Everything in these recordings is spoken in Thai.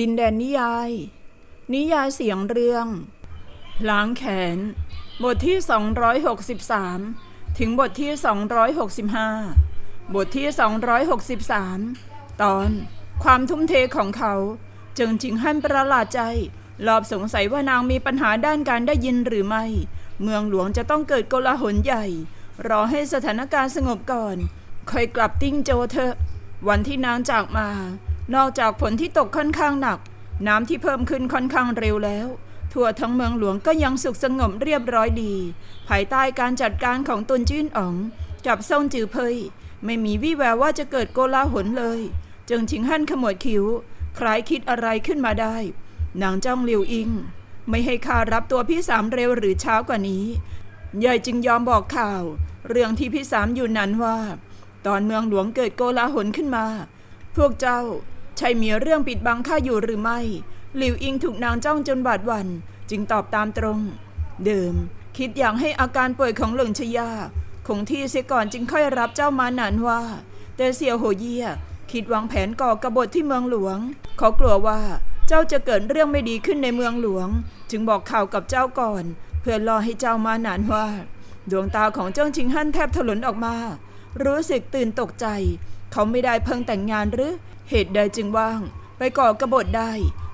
ดินแดนนิยาย นิยายเสียงเรื่อง ล้างแขน บทที่ 263 ถึงบทที่ 265 บทที่ 263 ตอนความทุ่มเทของเขาจึงจิงฮั่นประหลาดใจรอบสงสัยว่านางมีปัญหาด้านการได้ยินหรือไม่ เมืองหลวงจะต้องเกิดโกลาหลใหญ่ รอให้สถานการณ์สงบก่อน ค่อยกลับติ้งโจเถอะ วันที่นางจากมา นอกจากฝนที่ตกค่อนข้างหนัก น้ำที่เพิ่มขึ้นค่อนข้างเร็วแล้ว ทั่วทั้งเมืองหลวงก็ยังสุขสงบเรียบร้อยดี ภายใต้การจัดการของตุนจื้นอ๋องกับซ่งจือเพย ไม่มีวี่แววว่าจะเกิดโกลาหลเลย จึงชิงฮั่นขมวดคิ้วคล้ายคิดอะไรขึ้นมาได้ นางจ้องหลิวอิง ไม่ให้ข้ารับตัวพี่สามเร็วหรือช้ากว่านี้ยายจึงยอมบอกข่าว เรื่องที่พี่สามอยู่นั้นว่า ตอนเมืองหลวงเกิดโกลาหลขึ้นมา พวกเจ้าใช่มีเรื่องปิดบังข้าอยู่หรือไม่ หลิวอิงถูกนางจ้องจนบาดวันจึงตอบตามตรง เดิม คิดอย่างให้อาการป่วยของหลงชยา คงที่เสียก่อนจึงค่อยรับเจ้ามาหนานว่า แต่เสี่ยวโหเยียคิดวางแผนก่อกบฏที่เมืองหลวง เขากลัวว่าเจ้าจะเกิดเรื่องไม่ดีขึ้นในเมืองหลวง จึงบอกข่าวกับเจ้าก่อน เพื่อรอให้เจ้ามาหนานว่า ดวงตาของเจ้าชิงฮั่นแทบถลนออกมา รู้สึกตื่นตกใจ เขาไม่ได้เพิ่งแต่งงานหรือ เหตุใดจึงว่าง ไปก่อกระบฏได้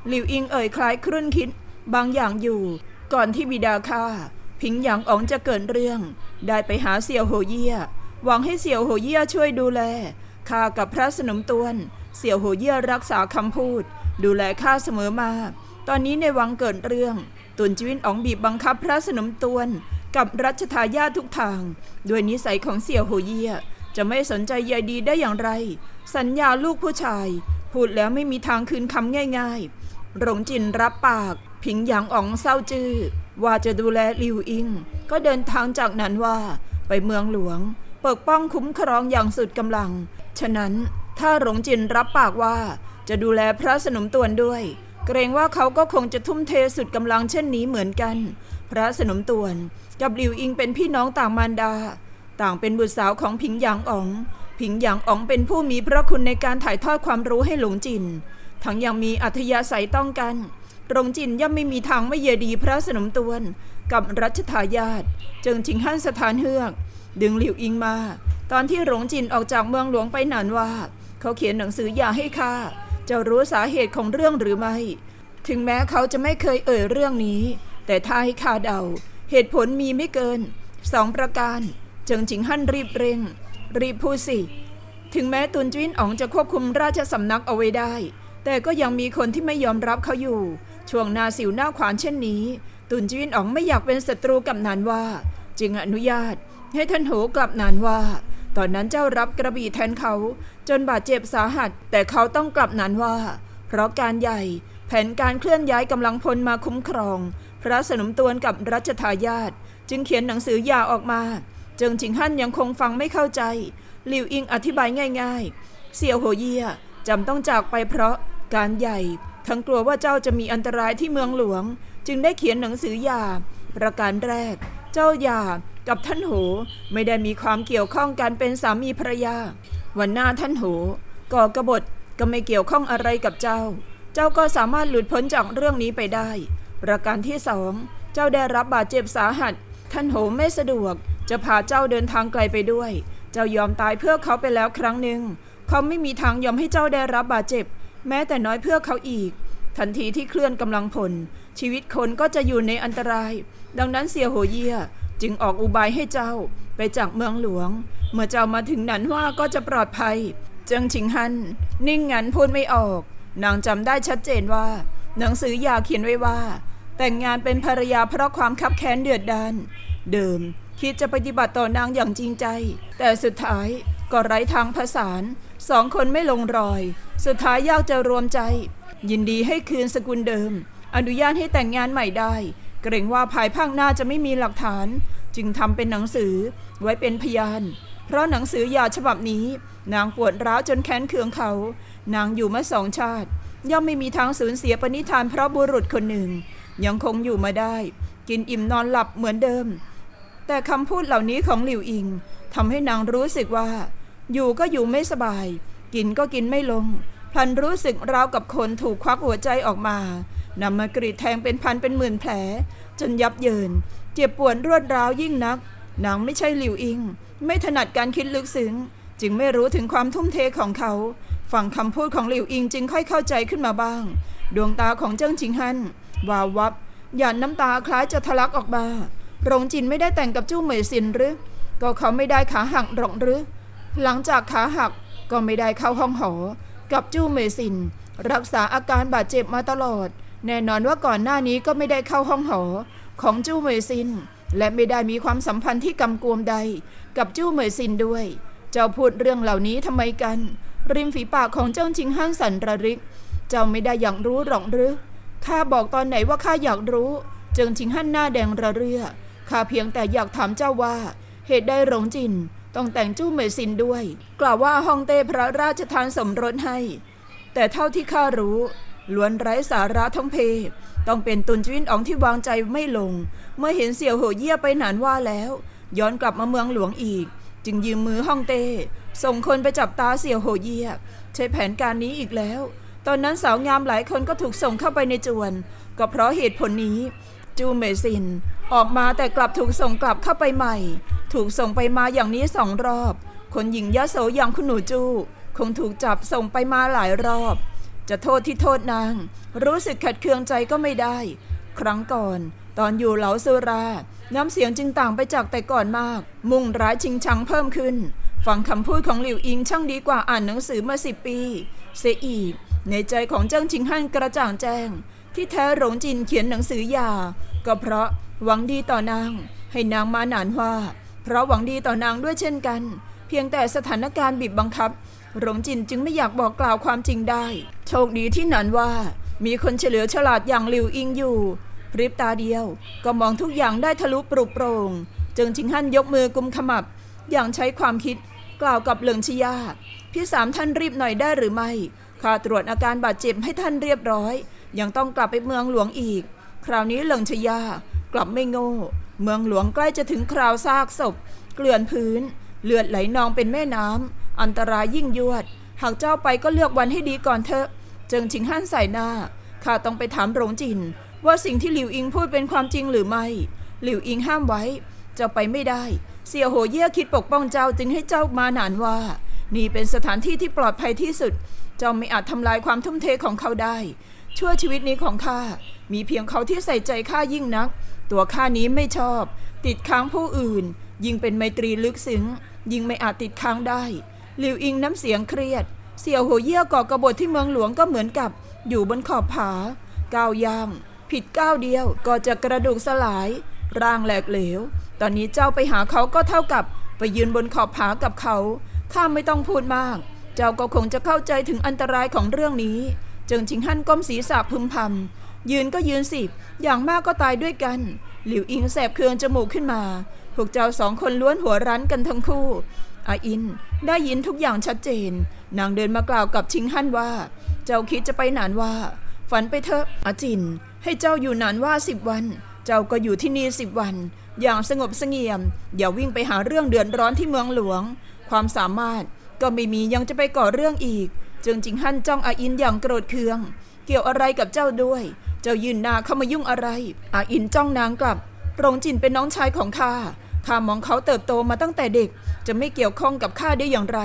หลิวอิงเอ่ยคล้ายครุ่นคิด บางอย่างอยู่ ก่อนที่บิดาข้าพิงหยางอ๋องจะเกิดเรื่อง ได้ไปหาเสี่ยวโหเยี่ยหวังให้เสี่ยวโหเยี่ยช่วยดูแลข้ากับพระสนมตวน เสี่ยวโหเยี่ยรักษาคำพูด ดูแลข้าเสมอมา ตอนนี้ในวังเกิดเรื่องตุนจวินอ๋องบีบบังคับพระสนมตวน กับรัชทายาททุกทาง ด้วยนิสัยของเสี่ยวโหเยี่ย จะไม่สนใจใยดีได้อย่างไร สัญญาลูกผู้ชาย พูดแล้วไม่มีทางคืนคำง่ายๆ หลงจินรับปาก ผิงหยางอ๋องเศร้าจื้อว่าจะดูแลลิวอิง ก็เดินทางจากนั้นว่า ไปเมืองหลวง ปกป้องคุ้มครองอย่างสุดกำลัง ฉะนั้นถ้าหลงจินรับปากว่าจะดูแลพระสนมตวนด้วย เกรงว่าเขาก็คงจะทุ่มเทสุดกำลังเช่นนี้เหมือนกัน พระสนมตวนกับลิวอิงเป็นพี่น้องต่างมารดา ต่างเป็นบุตรสาวของผิงหยางอ๋อง ผิงหยางอ๋องเป็นผู้มีพระคุณในการถ่ายทอดความรู้ให้หลงจิน ทั้งยังมีอัธยาศัยต้องกันหลงจินย่อมไม่มีทางไม่เยดีพระสนมตวน กับรัชทายาทจึงชิงฮั่นสถานเฮือก ดึงหลิวอิงมา ตอนที่หลงจินออกจากเมืองหลวงไปนานว่า เขาเขียนหนังสืออย่าให้ข้าจะรู้สาเหตุของเรื่องหรือไม่ ถึงแม้เขาจะไม่เคยเอ่ยเรื่องนี้ แต่ถ้าให้ข้าเดา เหตุผลมีไม่เกินสองประการ เจิงจิงฮั่นรีบเร่ง รีบพูดสิ ถึงแม้ตุนจิ้นอ๋องจะควบคุมราชสำนักเอาไว้ได้ แต่ก็ยังมีคนที่ไม่ยอมรับเขาอยู่ ช่วงนาสิวหน้าขวานเช่นนี้ ตุนจิ้นอ๋องไม่อยากเป็นศัตรูกับนานว่า จึงอนุญาต ให้ท่านโหกลับนานว่า ตอนนั้นเจ้ารับกระบี่แทนเขา จนบาดเจ็บสาหัส แต่เขาต้องกลับนานว่า เพราะการใหญ่แผนการเคลื่อนย้ายกำลังพลมาคุ้มครอง พระสนมตวนกับรัชทายาทจึงเขียนหนังสือยาออกมา เจิงชิงฮั่นยังคงฟังไม่เข้าใจ หลิวอิงอธิบายง่าย ๆ เสี่ยวโหเยี่ยจำต้องจากไปเพราะการใหญ่ ทั้งกลัวว่าเจ้าจะมีอันตรายที่เมืองหลวง จึงได้เขียนหนังสือหย่า ประการแรก เจ้าหย่ากับท่านโหไม่ได้มีความเกี่ยวข้องกันเป็นสามีภรรยา วันหน้าท่านโหก่อกระบฏก็ไม่เกี่ยวข้องอะไรกับเจ้า เจ้าก็สามารถหลุดพ้นจากเรื่องนี้ไปได้ ประการที่สอง เจ้าได้รับบาดเจ็บสาหัส ท่านโหไม่สะดวก จะพาเจ้าเดินทางไกลไปด้วย เจ้ายอมตายเพื่อเขาไปแล้วครั้งหนึ่ง เขาไม่มีทางยอมให้เจ้าได้รับบาดเจ็บ แม้แต่น้อยเพื่อเขาอีก ทันทีที่เคลื่อนกำลังพล ชีวิตคนก็จะอยู่ในอันตราย ดังนั้นเสียโหเยียจึงออกอุบายให้เจ้าไปจากเมืองหลวง เมื่อเจ้ามาถึงนันว่าก็จะปลอดภัย เจิงชิงฮัน นิ่งงันพูดไม่ออก นางจำได้ชัดเจนว่า หนังสือยาเขียนไว้ว่า แต่งงานเป็นภรรยาเพราะความคับแค้นเดือดดานเดิม คิดจะปฏิบัติต่อนางอย่างจริงใจ แต่สุดท้ายก็ไร้ทางผสานสองคนไม่ลงรอย สุดท้ายยากจะรวมใจ ยินดีให้คืนสกุลเดิม อนุญาตให้แต่งงานใหม่ได้ เกรงว่าภายภาคหน้าจะไม่มีหลักฐาน จึงทำเป็นหนังสือไว้เป็นพยาน เพราะหนังสือยาฉบับนี้ นางปวดร้าวจนแค้นเคืองเขา นางอยู่มาสองชาติ ย่อมไม่มีทางสูญเสียปณิธานเพราะบุรุษคนหนึ่ง ยังคงอยู่มาได้ กินอิ่มนอนหลับเหมือนเดิม แต่คำพูดเหล่านี้ของหลิวอิงทำให้นางรู้สึกว่า อยู่ก็อยู่ไม่สบาย กินก็กินไม่ลง พลันรู้สึกราวกับคนถูกควักหัวใจออกมานำมากรีดแทงเป็นพันเป็นหมื่นแผล จนยับเยิน เจ็บปวดรวดร้าวยิ่งนัก นางไม่ใช่หลิวอิง ไม่ถนัดการคิดลึกซึ้งจึงไม่รู้ถึงความทุ่มเทของเขา ฟังคำพูดของหลิวอิงจึงค่อยเข้าใจขึ้นมาบ้าง ดวงตาของเจิ้งชิงฮันวาววับหยาดน้ำตาคล้ายจะทะลักออกมา โรงจินไม่ได้แต่งกับจู้เหมยซินหรือ ก็เขาไม่ได้ขาหักหรอกหรือ หลังจากขาหักก็ไม่ได้เข้าห้องหอ กับจู้เหมยซิน รักษาอาการบาดเจ็บมาตลอด แน่นอนว่าก่อนหน้านี้ก็ไม่ได้เข้าห้องหอ ของจู้เหมยซิน และไม่ได้มีความสัมพันธ์ที่กำกวมใด กับจู้เหมยซินด้วย เจ้าพูดเรื่องเหล่านี้ทำไมกัน ริมฝีปากของเจ้าชิงฮั่นสันระริก เจ้าไม่ได้อยากรู้หรอกหรือข้าบอกตอนไหนว่าข้าอยากรู้ เจิงชิงฮั่นหน้าแดงระเรื่อ ข้าเพียงแต่อยากถามเจ้าว่า เหตุใดหลงจิน ต้องแต่งจู้เหมยซินด้วย กล่าวว่าฮ่องเต้พระราชทานสมรสให้ แต่เท่าที่ข้ารู้ล้วนไร้สาระทั้งเพ ต้องเป็นตุนจวินอองที่วางใจไม่ลง เมื่อเห็นเสี่ยวโหเยี่ยไปหนานว่าแล้ว ย้อนกลับมาเมืองหลวงอีก จึงยืมมือฮ่องเต้ส่งคนไปจับตาเสี่ยวโหเยี่ยใช้แผนการนี้อีกแล้ว ตอนนั้นสาวงามหลายคนก็ถูกส่งเข้าไปในจวน ก็เพราะเหตุผลนี้ จูเมซินออกมาแต่กลับถูกส่งกลับเข้าไปใหม่ ถูกส่งไปมาอย่างนี้สองรอบ คนหญิงยโสอย่างคุณหนูจูคงถูกจับส่งไปมาหลายรอบ จะโทษที่โทษนาง รู้สึกขัดเคืองใจก็ไม่ได้ ครั้งก่อน ตอนอยู่เหลาสุรา น้ำเสียงจึงต่างไปจากแต่ก่อนมาก มุ่งร้ายชิงชังเพิ่มขึ้น ฟังคำพูดของหลิวอิงช่างดีกว่าอ่านหนังสือมาสิบปี เสียอีก ในใจของเจิ้งชิงฮั่นกระจ่างแจ้ง ที่แท้หลงจินเขียนหนังสือหย่าก็เพราะหวังดีต่อนาง ให้นางมาหนานว่า เพราะหวังดีต่อนางด้วยเช่นกัน เพียงแต่สถานการณ์บีบบังคับหลงจินจึงไม่อยากบอกกล่าวความจริงได้ โชคดีที่หนานว่า มีคนเฉลียวฉลาดอย่างหลิวอิงอยู่พริบตาเดียวก็มองทุกอย่างได้ทะลุปรุโปร่งจิงชิงฮั่นยกมือกุมขมับ อย่างใช้ความคิดกล่าวกับเหลิงชิยาพี่สามท่านรีบหน่อยได้หรือไม่ข้าตรวจอาการบาดเจ็บให้ท่านเรียบร้อย ยังต้องกลับไปเมืองหลวงอีก คราวนี้เหลิงชยากลับไม่โง่ เมืองหลวงใกล้จะถึงคราวซากศพ เกลื่อนพื้น เลือดไหลนองเป็นแม่น้ำอันตรายยิ่งยวด หากเจ้าไปก็เลือกวันให้ดีก่อนเถอะเจิงชิงฮั่นใส่หน้าข้าต้องไปถามหลงจิน ว่าสิ่งที่หลิวอิงพูดเป็นความจริงหรือไม่ หลิวอิงห้ามไว้เจ้าไปไม่ได้ เสี่ยโหเย่คิดปกป้องเจ้าจึงให้เจ้ามาหนานว่า นี่เป็นสถานที่ที่ปลอดภัยที่สุด เจ้าไม่อาจทำลายความทุ่มเทของเขาได้ ชั่วชีวิตนี้ของข้ามีเพียงเขาที่ใส่ใจข้ายิ่งนัก ตัวข้านี้ไม่ชอบ ติดค้างผู้อื่น ยิ่งเป็นไมตรีลึกซึ้ง ยิ่งไม่อาจติดค้างได้หลิวอิงน้ำเสียงเครียด เสี่ยวโหเยี่ยก่อกบฏที่เมืองหลวงก็เหมือนกับ อยู่บนขอบผาก้าวย่างผิดก้าวเดียวก็จะกระดูกสลาย ร่างแหลกเหลว ตอนนี้เจ้าไปหาเขาก็เท่ากับ ไปยืนบนขอบผากับเขาข้าไม่ต้องพูดมาก เจ้าก็คงจะเข้าใจถึงอันตรายของเรื่องนี้ เจิงชิงฮั่นก้มศีรษะพึมพำยืนก็ยืนสิอย่างมากก็ตายด้วยกัน หลิวอิงแสบเคืองจมูกขึ้นมา พวกเจ้าสองคนล้วนหัวรั้นกันทั้งคู่อาอินได้ยินทุกอย่างชัดเจน นางเดินมากล่าวกับชิงฮั่นว่า เจ้าคิดจะไปหนานว่า ฝันไปเถอะอาจิน ให้เจ้าอยู่หนานว่าสิบวัน เจ้าก็อยู่ที่นี่สิบวัน อย่างสงบเสงี่ยม อย่าวิ่งไปหาเรื่องเดือดร้อนที่เมืองหลวง ความสามารถก็ไม่มียังจะไปก่อเรื่องอีก จงจิงฮั่นจ้องอาอินอย่างโกรธเคือง เกี่ยวอะไรกับเจ้าด้วย เจ้ายืนนาเข้ามายุ่งอะไร อาอินจ้องนางกลับรงจินเป็นน้องชายของข้าข้ามองเขาเติบโตมาตั้งแต่เด็ก จะไม่เกี่ยวข้องกับข้าได้อย่างไร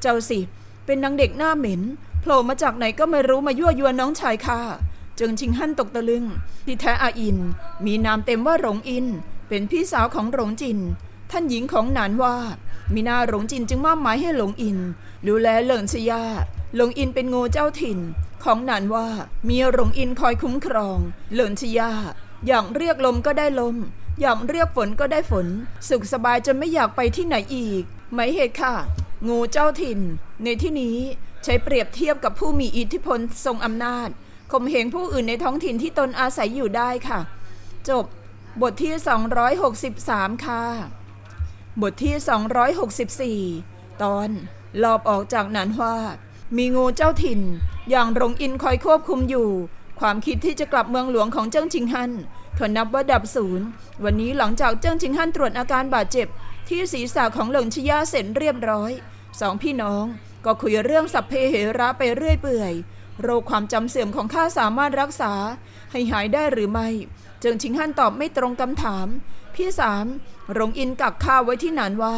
เจ้าสิ เป็นนางเด็กหน้าเหม็นโผล่มาจากไหนก็ไม่รู้มายั่วยวนน้องชายข้าจึงชิงฮั่นตกตะลึง ที่แท้อาอิน มีนามเต็มว่าหลงอิน เป็นพี่สาวของหลงจิน ท่านหญิงของหนานว่า มีนาหลงจินจึงมอบหมายให้หลงอิน ดูแลเหลิงชยา หลงอินเป็นงูเจ้าถิ่น ของหนานว่ามีหลงอินคอยคุ้มครอง เหลิงชยาอย่างเรียกลมก็ได้ลม อย่างเรียกฝนก็ได้ฝน สุขสบายจนไม่อยากไปที่ไหนอีกไม่เหตุค่ะ งูเจ้าถิ่น ในที่นี้ใช้เปรียบเทียบกับผู้มีอิทธิพลทรงอำนาจข่มเหงผู้อื่นในท้องถิ่นที่ตนอาศัยอยู่ได้ค่ะ จบบทที่ 263 ค่ะ บทที่ 264 ตอนหลอบออกจากนานฮวา มีงูเจ้าถิ่น อย่างรงอินคอยควบคุมอยู่ ความคิดที่จะกลับเมืองหลวงของเจิ้งชิงฮั่นก็นับว่าดับศูนย์ วันนี้หลังจากเจิ้งชิงฮั่นตรวจอาการบาดเจ็บ ที่ศีรษะของเหลิงชิยาเสร็จเรียบร้อยสองพี่น้องก็คุยเรื่องสัพเพเหระไปเรื่อยเปื่อยโรคความจำเสื่อมของข้าสามารถรักษา ให้หายได้หรือไม่ เจิงชิงฮั่นตอบไม่ตรงคำถาม พี่สามรงอินกักข้าไว้ที่หนานว่า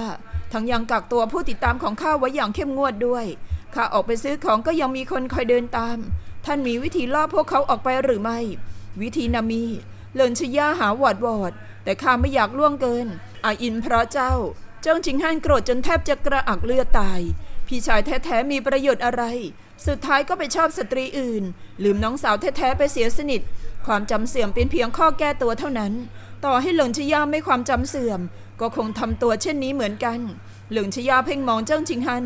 ทั้งยังกักตัวผู้ติดตามของข้าไว้อย่างเข้มงวดด้วย ข้าออกไปซื้อของก็ยังมีคนคอยเดินตาม ท่านมีวิธีล่อพวกเขาออกไปหรือไม่ วิธีนามีเลินชยาหาวาดวอด แต่ข้าไม่อยากล่วงเกินอาอินพระเจ้า เจ้าจิงฮั่นโกรธจนแทบจะกระอักเลือดตาย พี่ชายแท้ๆมีประโยชน์อะไร สุดท้ายก็ไปชอบสตรีอื่น ลืมน้องสาวแท้ๆไปเสียสนิท ความจำเสื่อมเป็นเพียงข้อแก้ตัวเท่านั้น ต่อให้หลงชยาไม่ความจำเสื่อม ก็คงทำตัวเช่นนี้เหมือนกัน หลงชยาเพ่งมองเจ้าจิงฮั่น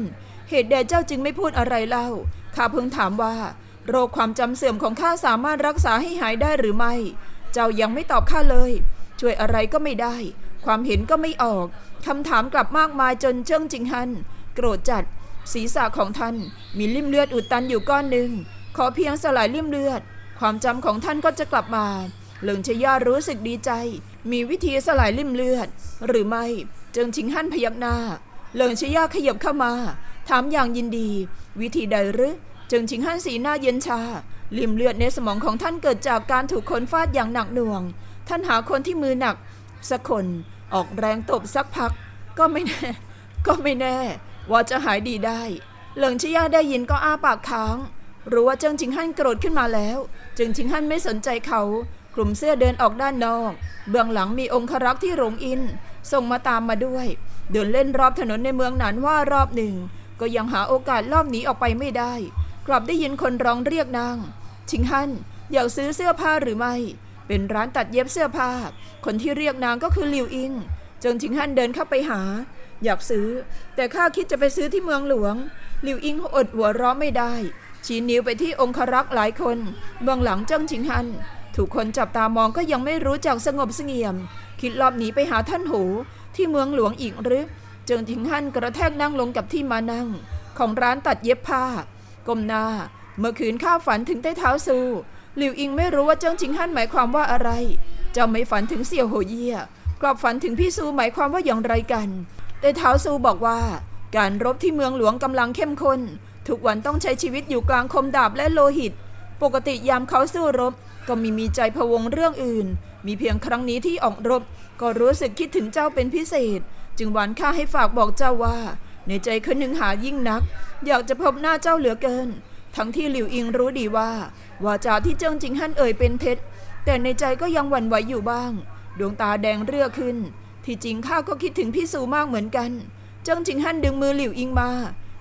เหตุใดเจ้าจึงไม่พูดอะไรเล่า ข้าเพิ่งถามว่า โรคความจำเสื่อมของข้าสามารถรักษาให้หายได้หรือไม่ เจ้ายังไม่ตอบข้าเลย ช่วยอะไรก็ไม่ได้ ความเห็นก็ไม่ออกคำถามกลับมากมายจนเจิ้งจิงฮัน โกรธจัด ศีรษะของท่าน มีลิ่มเลือดอุดตันอยู่ก้อนหนึ่ง ขอเพียงสลายลิ่มเลือด ความจำของท่านก็จะกลับมาเหลิงชย่ารู้สึกดีใจ มีวิธีสลายลิ่มเลือด หรือไม่ เจิงชิงฮั่นพยักหน้า เหลิงชิย่าขยับเข้ามา ถามอย่างยินดี วิธีใดหรือจิงชิงฮั่นสีหน้าเย็นชาลิ่มเลือดในสมองของท่านเกิดจากการถูกคนฟาดอย่างหนักหน่วง ท่านหาคนที่มือหนัก สักคนออกแรงตบสักพัก ก็ไม่แน่ ก็ไม่แน่ ว่าจะหายดีได้ เหลิงชิย่าได้ยินก็อ้าปากค้าง รู้ว่าเจิงชิงฮั่นโกรธขึ้นมาแล้ว เจิงชิงฮั่นไม่สนใจเขา กลุ่มเสื้อเดินออกด้านนอก เบื้องหลังมีองครักษ์ที่หลงอินส่งมาตามมาด้วย เดินเล่นรอบถนนในเมืองหนานว่ารอบหนึ่ง ก็ยังหาโอกาสลอบหนีออกไปไม่ได้ กลับได้ยินคนร้องเรียกนางชิงฮั่นอยากซื้อเสื้อผ้าหรือไม่ เป็นร้านตัดเย็บเสื้อผ้า คนที่เรียกนางก็คือหลิวอิงเจิงชิงฮั่นเดินเข้าไปหา อยากซื้อ แต่ข้าคิดจะไปซื้อที่เมืองหลวงหลิวอิงอดหัวเราะไม่ได้ ชี้นิ้วไปที่องครักษ์หลายคนเบื้องหลังเจิ้งชิงฮันถูกคนจับตามองก็ยังไม่รู้จักสงบเสงี่ยม คิดรอบหนีไปหาท่านหู ที่เมืองหลวงอีกหรือเจิงชิงฮันกระแทกนั่งลงกับที่มานั่ง ของร้านตัดเย็บผ้าก้มหน้า เมื่อคืนข้าฝันถึงใต้เท้าซูหลิวอิงไม่รู้ว่าเจิ้งชิงฮั่นหมายความว่าอะไร เจ้าไม่ฝันถึงเสี่ยวโหเยี่ยกลับฝันถึงพี่ซูหมายความว่าอย่างไรกัน แต่เท้าซูบอกว่า การรบที่เมืองหลวงกำลังเข้มข้น ทุกวันต้องใช้ชีวิตอยู่กลางคมดาบและโลหิต ปกติยามเขาสู้รบ ก็มีมีใจพวงเรื่องอื่น มีเพียงครั้งนี้ที่ออกรบ ก็รู้สึกคิดถึงเจ้าเป็นพิเศษ จึงหวานข้าให้ฝากบอกเจ้าว่า ในใจคนหนึ่งหายิ่งนัก อยากจะพบหน้าเจ้าเหลือเกิน ทั้งที่หลิวอิงรู้ดีว่า วาจาที่เจิ้งจิงฮั่นเอ่ยเป็นเท็จ แต่ในใจก็ยังหวั่นไหวอยู่บ้าง ดวงตาแดงเรื่อขึ้น ที่จริงข้าก็คิดถึงพี่สูมากเหมือนกัน เจิ้งจิงฮั่นดึงมือหลิวอิงมา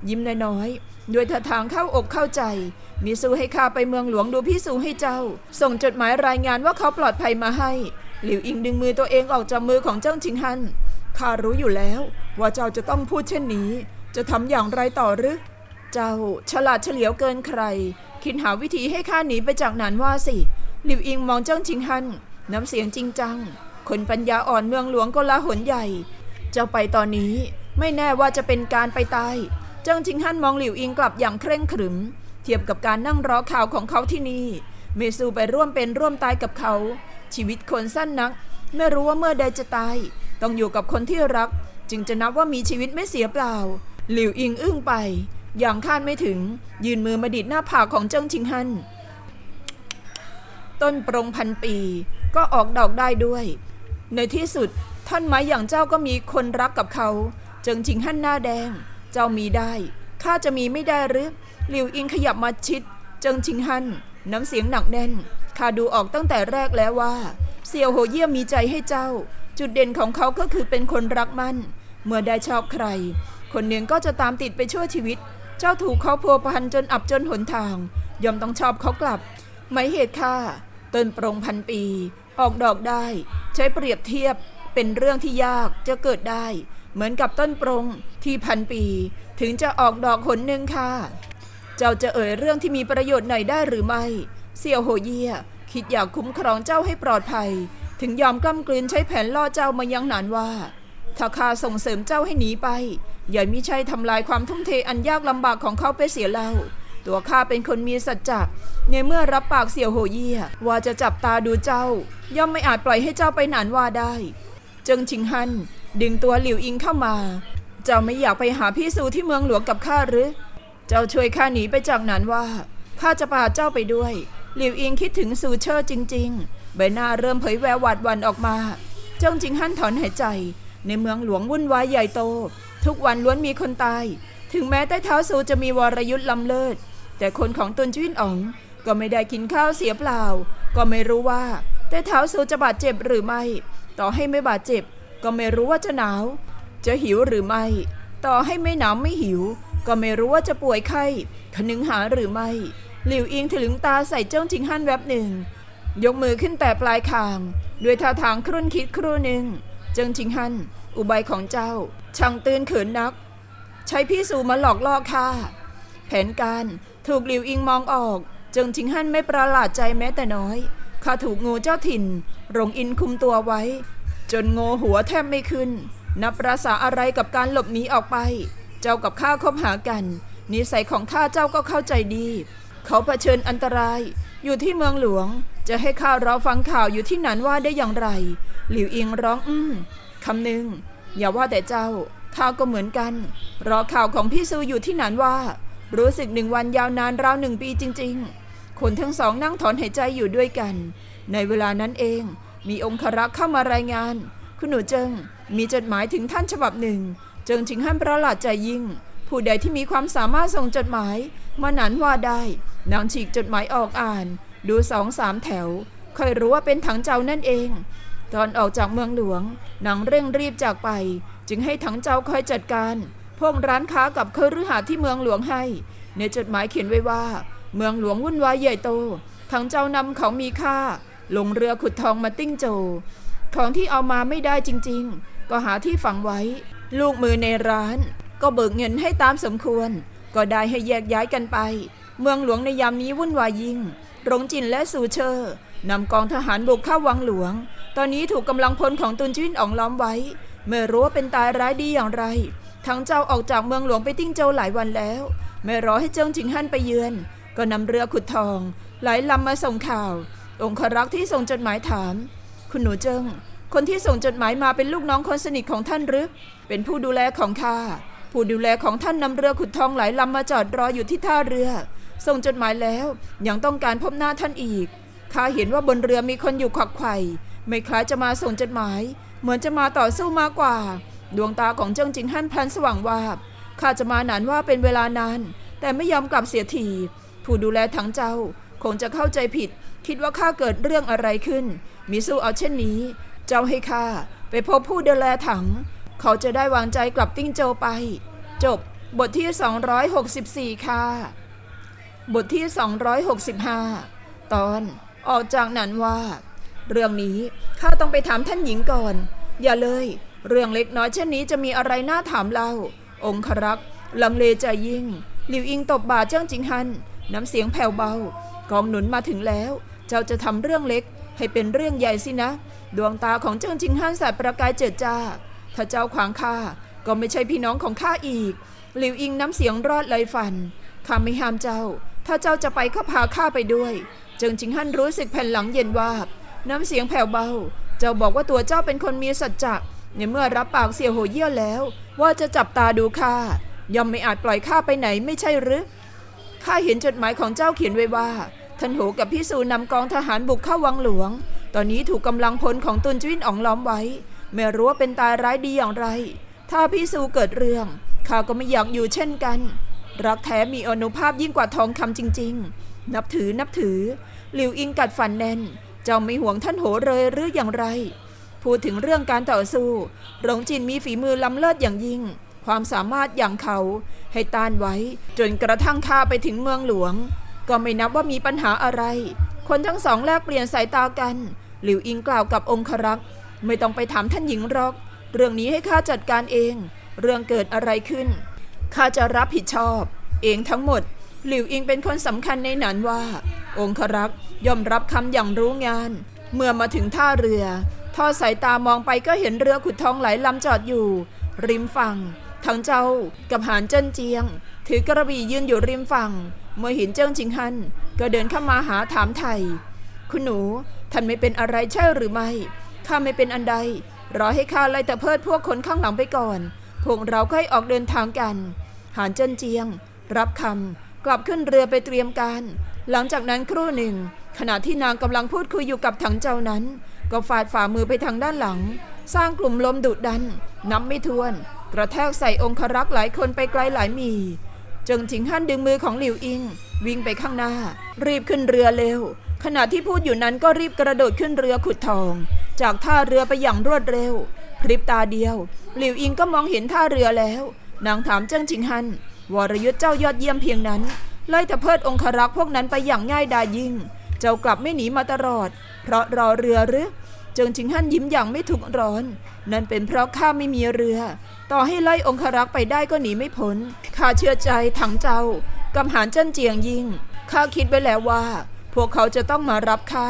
ยิ้มน้อยๆด้วยท่าทางเข้าอกเข้าใจมีสูให้ข้าไปเมืองหลวงดูพี่สูให้เจ้า ส่งจดหมายรายงานว่าเขาปลอดภัยมาให้ หลิวอิงดึงมือตัวเองออกจากมือของเจิ้งจิงฮัน ข้ารู้อยู่แล้วว่าเจ้าจะต้องพูดเช่นนี้ จะทำอย่างไรต่อหรือ เจ้าฉลาดเฉลียวเกินใคร คิดหาวิธีให้ข้าหนีไปจากหนานว่าสิ หลิวอิงมองเจ้าจิงฮัน น้ำเสียงจริงจัง คนปัญญาอ่อนเมืองหลวงก็ละหนใหญ่ เจ้าไปตอนนี้ไม่แน่ว่าจะเป็นการไปตาย เจ้าจิงฮันมองหลิวอิงกลับอย่างเคร่งขรึม เทียบกับการนั่งรอข่าวของเขาที่นี่ เมซูไปร่วมเป็นร่วมตายกับเขา ชีวิตคนสั้นนัก ไม่รู้ว่าเมื่อใดจะตาย ต้องอยู่กับคนที่รัก จึงจะนับว่ามีชีวิตไม่เสียเปล่า หลิวอิงอึ้งไป อย่างคาดไม่ถึง ยืนมือมาดิดหน้าผากของเจิ้งชิงฮันต้นปรงพันปี ก็ออกดอกได้ด้วย ในที่สุดท่านไม้อย่างเจ้าก็มีคนรักกับเขา เจิงชิงฮั่นหน้าแดง เจ้ามีได้ข้าจะมีไม่ได้หรือหลิวอิงขยับมาชิด เจิงชิงฮั่นน้ำเสียงหนักแน่น ข้าดูออกตั้งแต่แรกแล้วว่า เสี่ยวโหเยี่ยมมีใจให้เจ้า จุดเด่นของเขาก็คือเป็นคนรักมั่น เมื่อได้ชอบใคร คนหนึ่งก็จะตามติดไปชั่วชีวิต เจ้าถูกเขาพัวพันจนอับจนหนทาง ยอมต้องชอบเขากลับ ไม่เหตุค่าต้นปรงพันปี ออกดอกได้ ใช้เปรียบเทียบเป็นเรื่องที่ยากจะเกิดได้ เหมือนกับต้นปรงที่พันปี ถึงจะออกดอกหนหนึ่งค่ะ เจ้าจะเอ่ยเรื่องที่มีประโยชน์หน่อยได้หรือไม่ เสี่ยวโหเยี่ยคิดอยากคุ้มครองเจ้าให้ปลอดภัย ถึงยอมกล้ำกลืนใช้แผนล่อเจ้ามายังหนานว่า ถ้าข้าส่งเสริมเจ้าให้หนีไป อย่ามิใช่ทำลายความทุ่มเทอันยากลำบากของเขาไปเสียแล้วตัวข้าเป็นคนมีสัจจะในเมื่อรับปากเสี่ยวโหเยี่ยว่าจะจับตาดูเจ้า ย่อมไม่อาจปล่อยให้เจ้าไปหนานว่าได้ เจิงชิงฮันดึงตัวหลิวอิงเข้ามา เจ้าไม่อยากไปหาพี่สูที่เมืองหลวงกับข้าหรือ เจ้าช่วยข้าหนีไปจากนั้นว่าข้าจะพาเจ้าไปด้วย หลิวอิงคิดถึงซูเชอร์จริง ๆ ใบหน้าเริ่มเผยแววหวาดหวันออกมา เจ้าจิงฮั่นถอนหายใจ ในเมืองหลวงวุ่นวายใหญ่โต ทุกวันล้วนมีคนตาย ถึงแม้ใต้เท้าซูจะมีวรยุทธ์ล้ำเลิศ แต่คนของตุนจิ้นอ๋องก็ไม่ได้กินข้าวเสียเปล่า ก็ไม่รู้ว่าใต้เท้าซูจะบาดเจ็บหรือไม่ ต่อให้ไม่บาดเจ็บ ก็ไม่รู้ว่าจะหนาว จะหิวหรือไม่ ต่อให้ไม่หนาวไม่หิว ก็ไม่รู้ว่าจะป่วยไข้คนึงหาหรือไม่ หลิวอิงถลึงตาใส่เจ้าจิงฮั่นแวบหนึ่ง ยกมือขึ้นแต่ปลายคาง ด้วยท่าทางครุ่นคิดครู่หนึ่ง เจิงจิงฮั่นอุบายของเจ้า ช่างตื่นเขินนัก ใช้พี่สูมาหลอกล่อข้าแผนการถูกหลิวอิงมองออก เจิงจิงฮั่นไม่ประหลาดใจแม้แต่น้อยข้าถูกงูเจ้าถิ่นหลงอินคุมตัวไว้ จนโงหัวแทบไม่ขึ้น นับประษาอะไรกับการหลบหนีออกไป เจ้ากับข้าคบหากัน นิสัยของข้าเจ้าก็เข้าใจดี เขาเผชิญอันตราย อยู่ที่เมืองหลวง จะให้ข้ารอฟังข่าวอยู่ที่นั้นว่าได้อย่างไร หลิวอิงร้องอื้มคำหนึ่งอย่าว่าแต่เจ้าข้าก็เหมือนกัน รอข่าวของพี่ซูอยู่ที่นั้นว่า รู้สึกหนึ่งวันยาวนานราวหนึ่งปีจริง ๆ คนทั้งสองนั่งถอนหายใจอยู่ด้วยกัน ในเวลานั้นเอง มีองครักษ์เข้ามารายงาน คุณหนูเจิงมีจดหมายถึงท่านฉบับหนึ่ง เจิงชิงฮั่นประหลาดใจยิ่ง ผู้ใดที่มีความสามารถส่งจดหมาย มาหนันว่าได้นางฉีกจดหมายออกอ่าน ดูสองสามแถว ค่อยรู้ว่าเป็นถังเจ้านั่นเอง ตอนออกจากเมืองหลวงนางเร่งรีบจากไป จึงให้ถังเจ้าคอยจัดการพวกร้านค้ากับเครือหาที่เมืองหลวงให้ ในจดหมายเขียนไว้ว่า เมืองหลวงวุ่นวายใหญ่โตถังเจ้านำของมีค่า ลงเรือขุดทองมาติ้งโจ ของที่เอามาไม่ได้จริง ๆ ก็หาที่ฝังไว้ ลูกมือในร้าน ก็เบิกเงินให้ตามสมควร ก็ได้ให้แยกย้ายกันไป เมืองหลวงในยามนี้วุ่นวายยิ่งหลงจินและสูเชอร์นำกองทหารบุกเข้าวังหลวง ตอนนี้ถูกกำลังพลของตุนจิ้นอ่องล้อมไว้ ไม่รู้ว่าเป็นตายร้ายดีอย่างไร ทั้งเจ้าออกจากเมืองหลวงไปติ้งโจวหลายวันแล้ว ไม่รอให้เจิ้งจิงฮั่นไปเยือน ก็นำเรือขุดทอง หลายลำมาส่งข่าว องครักษ์ที่ส่งจดหมายถาม คุณหนูเจิ้งคนที่ส่งจดหมายมาเป็นลูกน้องคนสนิทของท่านหรือ เป็นผู้ดูแลของข้า ผู้ดูแลของท่านนำเรือขุดทองหลายลำมาจอดรออยู่ที่ท่าเรือ ส่งจดหมายแล้ว ยังต้องการพบหน้าท่านอีก ข้าเห็นว่าบนเรือมีคนอยู่ขวักไข่ไม่คล้ายจะมาส่งจดหมาย เหมือนจะมาต่อสู้มากกว่า ดวงตาของเจิ้งจิงฮั่นพลันสว่างวาบ ข้าจะมาหนานว่าเป็นเวลานาน แต่ไม่ยอมกลับเสียที ผู้ดูแลถังเจ้า คงจะเข้าใจผิด คิดว่าข้าเกิดเรื่องอะไรขึ้น มิสู้เอาเช่นนี้ เจ้าให้ข้าไปพบผู้ดูแลถัง เขาจะได้วางใจกลับติ้งโจไป จบบทที่ 264 ค่ะ บทที่ 265 ตอนออกจากนั้นว่า เรื่องนี้ข้าต้องไปถามท่านหญิงก่อน อย่าเลย เรื่องเล็กน้อยเช่นนี้จะมีอะไรน่าถามเล่า องครักษ์ลังเลใจยิ่งหลิวอิงตบบ่าเจ้าจิงฮัน น้ำเสียงแผ่วเบา กองหนุนมาถึงแล้ว เจ้าจะทำเรื่องเล็กให้เป็นเรื่องใหญ่สินะ ดวงตาของเจ้าจิงฮันสายประกายเจิดจ้า ถ้าเจ้าขวางข้าก็ไม่ใช่พี่น้องของข้าอีก หลิวอิงน้ำเสียงรอดไหลฟันข้าไม่ห้ามเจ้า ถ้าเจ้าจะไปก็พาข้าไปด้วยจิงจิงฮั่นรู้สึกแผ่นหลังเย็นวาบ น้ำเสียงแผ่วเบา เจ้าบอกว่าตัวเจ้าเป็นคนมีสัจจะในเมื่อรับปากเสี่ยวโหเยี่ยวแล้ว ว่าจะจับตาดูข้าย่อมไม่อาจปล่อยข้าไปไหนไม่ใช่หรือข้าเห็นจดหมายของเจ้าเขียนไว้ว่าท่านโหกับพี่สูนำกองทหารบุกเข้าวังหลวง ตอนนี้ถูกกำลังพลของตุนจิ้นอ่องล้อมไว้ ไม่รู้ว่าเป็นตายร้ายดีอย่างไร ถ้าพี่สูเกิดเรื่องข้าก็ไม่อยากอยู่เช่นกัน รักแท้มีอนุภาพยิ่งกว่าทองคำจริง ๆ นับถือนับถือ หลิวอิงกัดฟันแน่น เจ้าไม่ห่วงท่านโหเลยหรืออย่างไร พูดถึงเรื่องการต่อสู้ หลงจินมีฝีมือล้ำเลิศอย่างยิ่ง ความสามารถอย่างเขาให้ต้านไว้ จนกระทั่งข้าไปถึงเมืองหลวง ก็ไม่นับว่ามีปัญหาอะไร คนทั้งสองแลกเปลี่ยนสายตากัน หลิวอิงกล่าวกับองครักษ์ ไม่ต้องไปถามท่านหญิงหรอก เรื่องนี้ให้ข้าจัดการเอง เรื่องเกิดอะไรขึ้น ข้าจะรับผิดชอบ เองทั้งหมด หลิวอิงเป็นคนสำคัญในหนานว่า องครักษ์ยอมรับคำอย่างรู้งาน เมื่อมาถึงท่าเรือ ทอดสายตามองไปก็เห็นเรือขุดทองหลายลำจอดอยู่ ริมฝั่ง ทั้งเจ้ากับหานเจิ้นเจียง ถือกระบี่ยืนอยู่ริมฝั่ง เมื่อเห็นเจิ้งจิงฮันก็เดินเข้ามาหาถามไทยคุณหนูท่านไม่เป็นอะไรใช่หรือไม่ ข้าไม่เป็นอันใด รอให้ข้าไล่ต่เพิดพวกคนข้างหลังไปก่อน พวกเราค่อยออกเดินทางกัน หานเจิ้นเจียง รับคำกลับขึ้นเรือไปเตรียมการ หลังจากนั้นครู่หนึ่ง ขณะที่นางกำลังพูดคุยอยู่กับถังเจ้านั้น ก็ฟาดฝ่ามือไปทางด้านหลัง สร้างกลุ่มลมดุดันนับไม่ถ้วน กระแทกใส่องครักษ์หลายคนไปไกลหลายมีจิงจิงฮั่นดึงมือของหลิวอิง วิ่งไปข้างหน้า รีบขึ้นเรือเร็ว ขณะที่พูดอยู่นั้นก็รีบกระโดดขึ้นเรือขุดทอง จากท่าเรือไปอย่างรวดเร็ว พริบตาเดียว หลิวอิงก็มองเห็นท่าเรือแล้ว นางถามเจิ้งจิงฮัน วรยุทธ์เจ้ายอดเยี่ยมเพียงนั้น ไล่ตะเพิดองครักษ์พวกนั้นไปอย่างง่ายดายยิ่ง เจ้ากลับไม่หนีมาตลอด เพราะรอเรือหรือ เจิงจิงฮั่นยิ้มอย่างไม่ถูกร้อน นั่นเป็นเพราะข้าไม่มีเรือ ต่อให้ไล่องครักษ์ไปได้ก็หนีไม่พ้น ข้าเชื่อใจถังเจ้ากำหารเจิ้นเจียงยิ่ง ข้าคิดไว้แล้วว่า พวกเขาจะต้องมารับข้า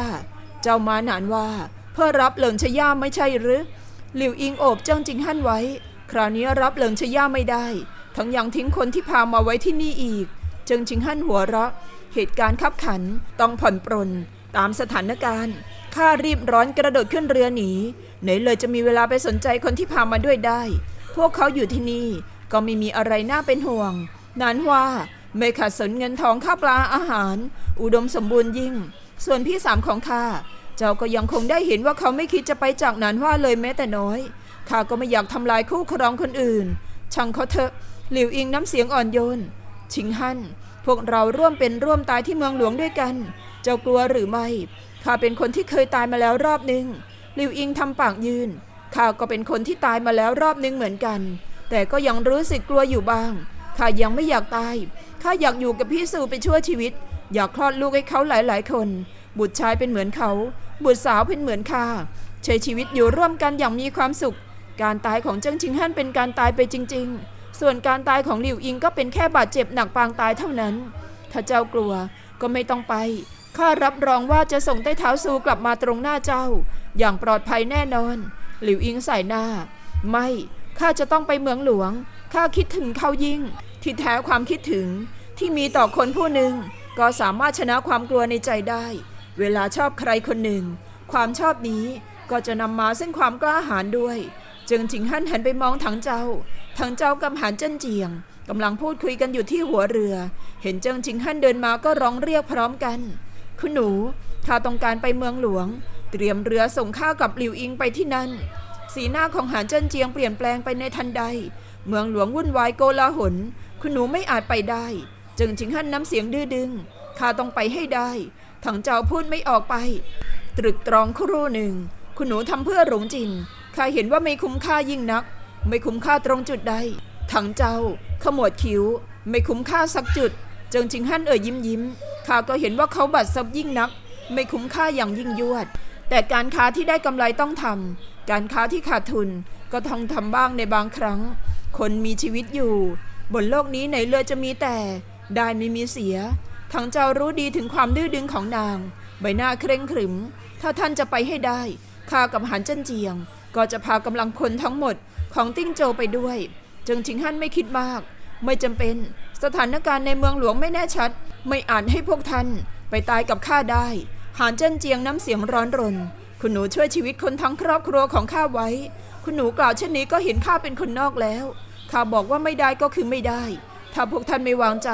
เจ้ามาหนานว่า เพื่อรับเหลิงชย่าไม่ใช่หรือ หลิวอิงโอบเจิ้งจิงฮั่นไว้ คราวนี้รับเหลิงชย่าไม่ได้ ทั้งยังทิ้งคนที่พามาไว้ที่นี่อีก เจิงจิงฮั่นหัวเราะ เหตุการณ์ขับขันต้องผ่อนปรนตามสถานการณ์ข้ารีบร้อนกระโดดขึ้นเรือหนีไหนเลยจะมีเวลาไปสนใจคนที่พามาด้วยได้ พวกเขาอยู่ที่นี่ก็ไม่มีอะไรน่าเป็นห่วงนานว่าไม่ขาดสนเงินทองข้าปลาอาหาร อุดมสมบูรณ์ยิ่ง ส่วนพี่สามของข้า เจ้าก็ยังคงได้เห็นว่าเขาไม่คิดจะไปจากนานว่าเลยแม้แต่น้อย ข้าก็ไม่อยากทำลายคู่ครองคนอื่น ช่างเขาเถอะ หลิวอิงน้ำเสียงอ่อนโยน ชิงฮั่น พวกเราร่วมเป็นร่วมตายที่เมืองหลวงด้วยกัน เจ้ากลัวหรือไม่ ข้าเป็นคนที่เคยตายมาแล้วรอบหนึ่งหลิวอิงทำปากยืน ข้าก็เป็นคนที่ตายมาแล้วรอบหนึ่งเหมือนกัน แต่ก็ยังรู้สึกกลัวอยู่บ้าง ข้ายังไม่อยากตาย ข้าอยากอยู่กับพี่สู่ไปชั่วชีวิต อยากคลอดลูกให้เขาหลายๆ คนบุตรชายเป็นเหมือนเขา บุตรสาวเป็นเหมือนข้าใช้ชีวิตอยู่ร่วมกันอย่างมีความสุข การตายของเจิ้งชิงฮั่นเป็นการตายไปจริง ๆ ส่วนการตายของหลิวอิงก็เป็นแค่บาดเจ็บหนักปางตายเท่านั้น ถ้าเจ้ากลัวก็ไม่ต้องไป ข้ารับรองว่าจะส่งใต้เท้าซูกลับมาตรงหน้าเจ้า อย่างปลอดภัยแน่นอน หลิวอิงใส่หน้า ไม่ ข้าจะต้องไปเมืองหลวง ข้าคิดถึงเขายิ่ง ที่แท้ความคิดถึงที่มีต่อคนผู้หนึ่งก็สามารถชนะความกลัวในใจได้ เวลาชอบใครคนหนึ่ง ความชอบนี้ก็จะนำมาซึ่งความกล้าหาญด้วย จึงจิงฮั่นหันไปมองถังเจ้า ถังเจ้ากับหานเจิ้นเจียงกำลังพูดคุยกันอยู่ที่หัวเรือ เห็นเจิงจิงฮั่นเดินมาก็ร้องเรียกพร้อมกัน คุณหนูข้าต้องการไปเมืองหลวง เตรียมเรือส่งข้ากับหลิวอิงไปที่นั่น สีหน้าของหานเจิ้นเจียงเปลี่ยนแปลงไปในทันใด เมืองหลวงวุ่นวายโกลาหล คุณหนูไม่อาจไปได้ จึงจิงฮั่นน้ำเสียงดื้อดึงข้าต้องไปให้ได้ ถังเจ้าพูดไม่ออกไป ตรึกตรองครู่หนึ่ง คุณหนูทำเพื่อหลงจินข้าเห็นว่าไม่คุ้มค่ายิ่งนัก ไม่คุ้มค่าตรงจุดใด ถังเจ้า ขมวดคิ้ว ไม่คุ้มค่าสักจุดเจิงจิงฮั่นเอ่ยยิ้มยิ้มข้าก็เห็นว่าเขาบัดซบยิ่งนัก ไม่คุ้มค่าอย่างยิ่งยวด แต่การค้าที่ได้กำไรต้องทำการค้าที่ขาดทุนก็ต้องทำบ้างในบางครั้ง คนมีชีวิตอยู่ บนโลกนี้ไหนเรือจะมีแต่ ได้ไม่มีเสีย ทั้งเจ้ารู้ดีถึงความดื้อดึงของนาง ใบหน้าเคร่งขรึม ถ้าท่านจะไปให้ได้ข้ากับหานเจิ้นเจียง ก็จะพากำลังคนทั้งหมดของติ้งโจไปด้วย จึงชิงฮั่นไม่คิดมาก ไม่จำเป็น สถานการณ์ในเมืองหลวงไม่แน่ชัด ไม่อาจให้พวกท่านไปตายกับข้าได้หานเจิ้นเจียงน้ำเสียงร้อนรน คุณหนูช่วยชีวิตคนทั้งครอบครัวของข้าไว้ คุณหนูกล่าวเช่นนี้ก็เห็นข้าเป็นคนนอกแล้ว ข้าบอกว่าไม่ได้ก็คือไม่ได้ ถ้าพวกท่านไม่วางใจ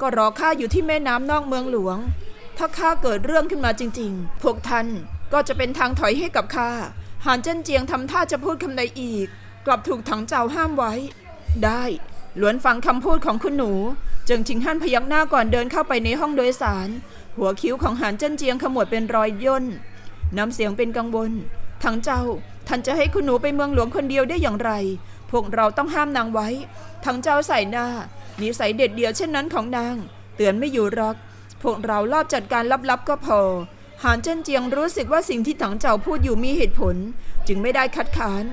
ก็รอข้าอยู่ที่แม่น้ำนอกเมืองหลวง ถ้าข้าเกิดเรื่องขึ้นมาจริง ๆ พวกท่านก็จะเป็นทางถอยให้กับข้าหานเจิ้นเจียงทำท่าจะพูดคำใดอีก กลับถูกถังเจ้าห้ามไว้ ได้ล้วนฟังคำพูดของคุณหนูเจิงชิงฮั่นพยักหน้าก่อนเดินเข้าไปในห้องโดยสาร หัวคิ้วของหานเจิ้นเจียงขมวดเป็นรอยย่นน้ำเสียงเป็นกังวลถังเจ้าท่านจะให้คุณหนูไปเมืองหลวงคนเดียวได้อย่างไร พวกเราต้องห้ามนางไว้ถังเจ้าใส่หน้า นิสัยเด็ดเดี่ยวเช่นนั้นของนาง เตือนไม่อยู่รอกพวกเรารอบจัดการลับๆก็พอ หานเจิ้นเจียงรู้สึกว่าสิ่งที่ถังเจ้าพูดอยู่มีเหตุผล จึงไม่ได้คัดค้าน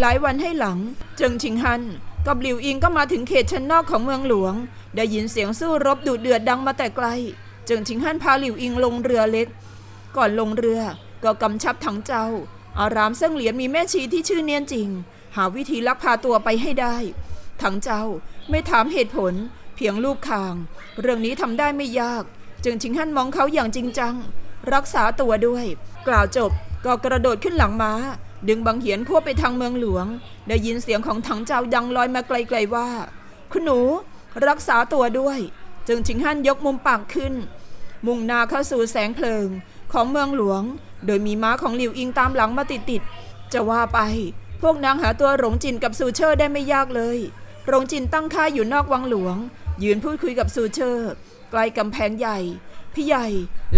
หลายวันให้หลัง เจิงชิงฮันกับหลิวอิงก็มาถึงเขตชั้นนอกของเมืองหลวง ได้ยินเสียงสู้รบดุเดือดดังมาแต่ไกล เจิงชิงฮันพาหลิวอิงลงเรือเล็ก ก่อนลงเรือก็กำชับถังเจ้า อารามเซิ่งเหลียนมีแม่ชีที่ชื่อเนียนจริง หาวิธีลักพาตัวไปให้ได้ ถังเจ้าไม่ถามเหตุผล เพียงลูกคาง เรื่องนี้ทำได้ไม่ยาก จึงชิงฮั่นมองเขาอย่างจริงจัง รักษาตัวด้วย กล่าวจบก็กระโดดขึ้นหลังม้า ดึงบังเหียนควบไปทางเมืองหลวง ได้ยินเสียงของถังเจ้าดังลอยมาไกลๆว่า คุณหนูรักษาตัวด้วย จึงชิงฮั่นยกมุมปากขึ้น มุ่งหน้าเข้าสู่แสงเพลิงของเมืองหลวง โดยมีม้าของหลิวอิงตามหลังมาติดๆจะว่าไปพวกนางหาตัวหลงจินกับซูเชอร์ได้ไม่ยากเลย หลงจินตั้งค่ายอยู่นอกวังหลวง ยืนพูดคุยกับซูเชอร์ใกล้กำแพงใหญ่ พี่ใหญ่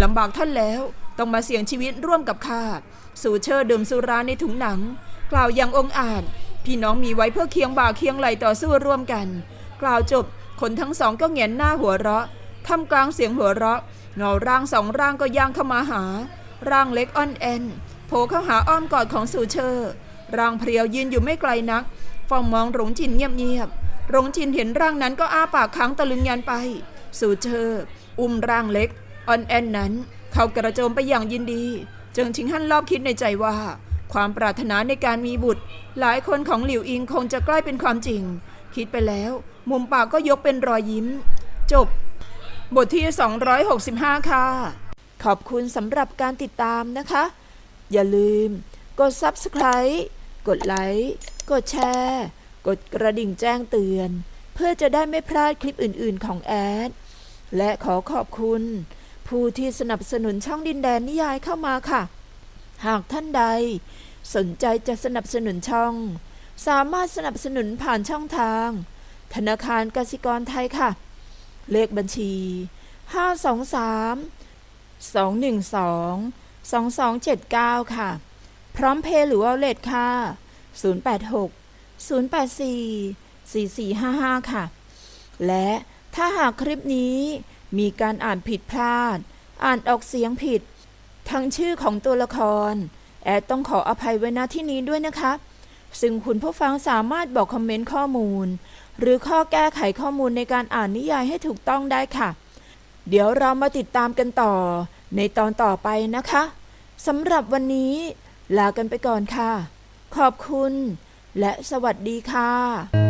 ลำบากท่านแล้ว ต้องมาเสี่ยงชีวิตร่วมกับข้าซูเชอร์ดื่มสุราในถุงหนัง กล่าวอย่างองอาจ พี่น้องมีไว้เพื่อเคียงบ่าเคียงไหลต่อสู้ร่วมกัน กล่าวจบคนทั้งสองก็เหงนหน้าหัวเราะท่ามกลางเสียงหัวเราะเงาร่างสองร่างก็ย่างเข้ามาหา ร่างเล็กอ่อนแอนโผล่เข้าหาอ้อมกอดของสูเชอร์ร่างเพรียวยืนอยู่ไม่ไกลนัก ฟองมองหลงจินเงียบๆหลงจินเห็นร่างนั้นก็อ้าปากค้างตะลึงยันไป สู่เชอร์อุ้มร่างเล็กอ่อนแอนนั้น เขากระโจมไปอย่างยินดี จึงชิงฮั่นรอบคิดในใจว่า ความปรารถนาในการมีบุตร หลายคนของหลิวอิงคงจะใกล้เป็นความจริง คิดไปแล้ว มุมปากก็ยกเป็นรอยยิ้ม จบบทที่ 265 ค่ะ ขอบคุณสำหรับการติดตามนะคะ อย่าลืมกด Subscribe กดไลค์ กดแชร์ กดกระดิ่งแจ้งเตือน เพื่อจะได้ไม่พลาดคลิปอื่น ๆ ของแอด และขอขอบคุณ ผู้ที่สนับสนุนช่องดินแดนนิยายเข้ามาค่ะ หากท่านใด สนใจจะสนับสนุนช่อง สามารถสนับสนุนผ่านช่องทาง ธนาคารกสิกรไทยค่ะ เลขบัญชี 523 212 2279 ค่ะ พร้อมเพย์หรือว่าเลทค่ะ 086 084 4455 ค่ะ และถ้าหากคลิปนี้มีการอ่านผิดพลาด อ่านออกเสียงผิด ทั้งชื่อของตัวละคร แอดต้องขออภัยไว้ณที่นี้ด้วยนะคะ ซึ่งคุณผู้ฟังสามารถบอกคอมเมนต์ข้อมูล หรือข้อแก้ไขข้อมูลในการอ่านนิยายให้ถูกต้องได้ค่ะ เดี๋ยวเรามาติดตามกันต่อในตอนต่อไปนะคะสำหรับวันนี้ ลากันไปก่อนค่ะ ขอบคุณ และสวัสดีค่ะ